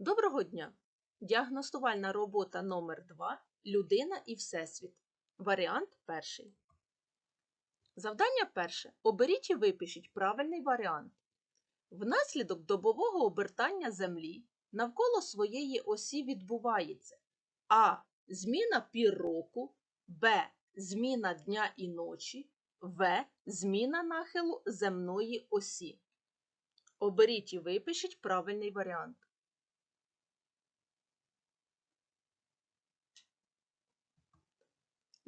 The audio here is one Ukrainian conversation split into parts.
Доброго дня! Діагностувальна робота номер 2 Людина і Всесвіт. Варіант перший. Завдання перше. Оберіть і випишіть правильний варіант. Внаслідок добового обертання Землі навколо своєї осі відбувається А. Зміна пір року, Б. Зміна дня і ночі, В. Зміна нахилу земної осі. Оберіть і випишіть правильний варіант.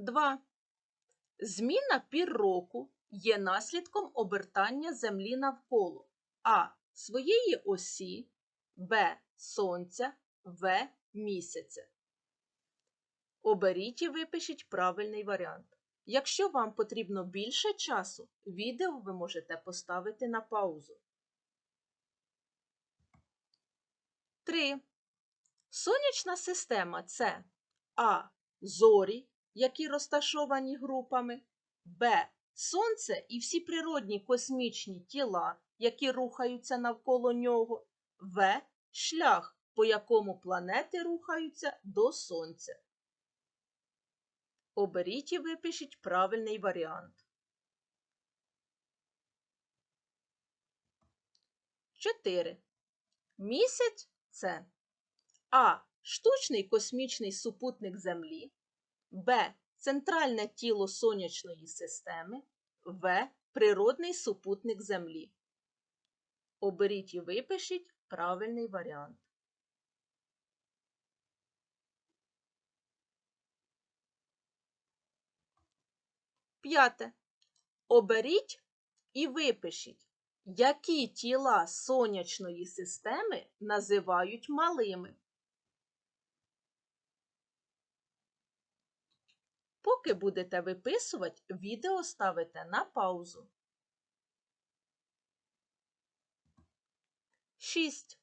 Два. Зміна пір року є наслідком обертання Землі навколо А. Своєї осі, Б. Сонця, В. Місяця. Оберіть і випишіть правильний варіант. Якщо вам потрібно більше часу, відео ви можете поставити на паузу. 3. Сонячна система це А. Зорі, які розташовані групами, Б. Сонце і всі природні космічні тіла, які рухаються навколо нього, В. Шлях, по якому планети рухаються до Сонця. Оберіть і випишіть правильний варіант. 4. Місяць це А. Штучний космічний супутник Землі, Б. Центральне тіло сонячної системи, В. Природний супутник Землі. Оберіть і випишіть правильний варіант. П'яте. Оберіть і випишіть, які тіла сонячної системи називають малими. Поки будете виписувати, відео ставите на паузу. 6.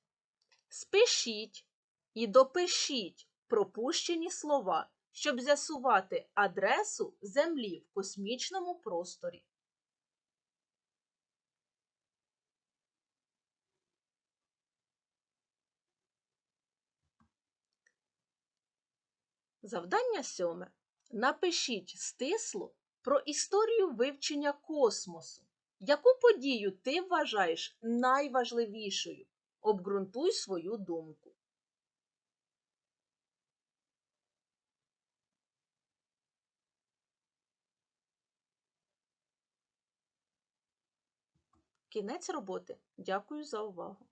Спишіть і допишіть пропущені слова, щоб з'ясувати адресу Землі в космічному просторі. Завдання сьоме. Напишіть стисло про історію вивчення космосу. Яку подію ти вважаєш найважливішою? Обґрунтуй свою думку. Кінець роботи. Дякую за увагу.